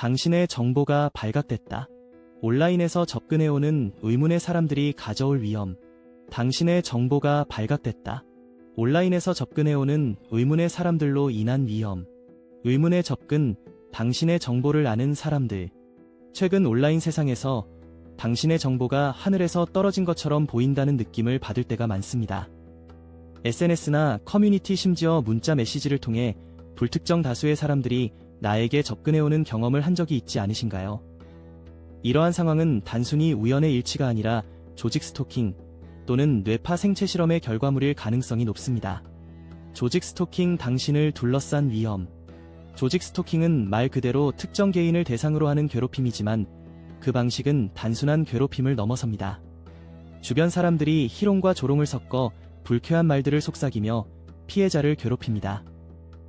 당신의 정보가 발각됐다. 온라인에서 접근해오는 의문의 사람들이 가져올 위험. 당신의 정보가 발각됐다. 온라인에서 접근해오는 의문의 사람들로 인한 위험. 의문의 접근, 당신의 정보를 아는 사람들. 최근 온라인 세상에서 당신의 정보가 하늘에서 떨어진 것처럼 보인다는 느낌을 받을 때가 많습니다. SNS나 커뮤니티 심지어 문자 메시지를 통해 불특정 다수의 사람들이 나에게 접근해오는 경험을 한 적이 있지 않으신가요? 이러한 상황은 단순히 우연의 일치가 아니라 조직 스토킹 또는 뇌파 생체 실험의 결과물일 가능성이 높습니다. 조직 스토킹 당신을 둘러싼 위험. 조직 스토킹은 말 그대로 특정 개인을 대상으로 하는 괴롭힘이지만 그 방식은 단순한 괴롭힘을 넘어섭니다. 주변 사람들이 희롱과 조롱을 섞어 불쾌한 말들을 속삭이며 피해자를 괴롭힙니다.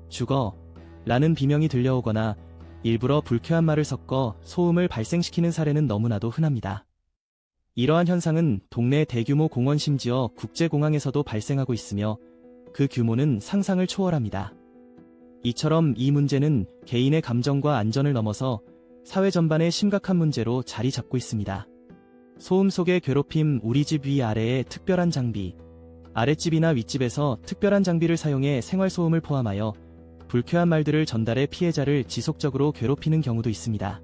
죽어 라는 비명이 들려오거나 일부러 불쾌한 말을 섞어 소음을 발생시키는 사례는 너무나도 흔합니다. 이러한 현상은 동네 대규모 공원 심지어 국제공항에서도 발생하고 있으며 그 규모는 상상을 초월합니다. 이처럼 이 문제는 개인의 감정과 안전을 넘어서 사회 전반의 심각한 문제로 자리 잡고 있습니다. 소음 속의 괴롭힘 우리 집 위 아래에 특별한 장비 아랫집이나 윗집에서 특별한 장비를 사용해 생활소음을 포함하여 불쾌한 말들을 전달해 피해자를 지속적으로 괴롭히는 경우도 있습니다.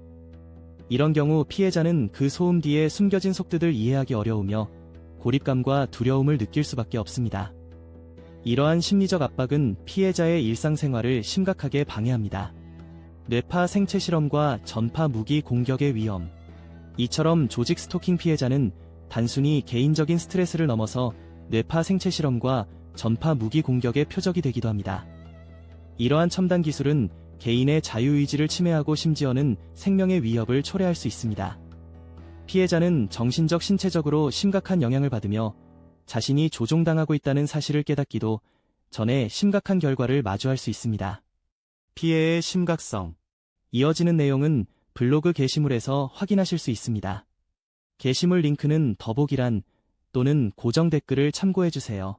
이런 경우 피해자는 그 소음 뒤에 숨겨진 속뜻을 이해하기 어려우며 고립감과 두려움을 느낄 수밖에 없습니다. 이러한 심리적 압박은 피해자의 일상생활을 심각하게 방해합니다. 뇌파 생체 실험과 전파 무기 공격의 위험. 이처럼 조직 스토킹 피해자는 단순히 개인적인 스트레스를 넘어서 뇌파 생체 실험과 전파 무기 공격의 표적이 되기도 합니다. 이러한 첨단 기술은 개인의 자유의지를 침해하고 심지어는 생명의 위협을 초래할 수 있습니다. 피해자는 정신적 신체적으로 심각한 영향을 받으며 자신이 조종당하고 있다는 사실을 깨닫기도 전에 심각한 결과를 마주할 수 있습니다. 피해의 심각성. 이어지는 내용은 블로그 게시물에서 확인하실 수 있습니다. 게시물 링크는 더보기란 또는 고정 댓글을 참고해주세요.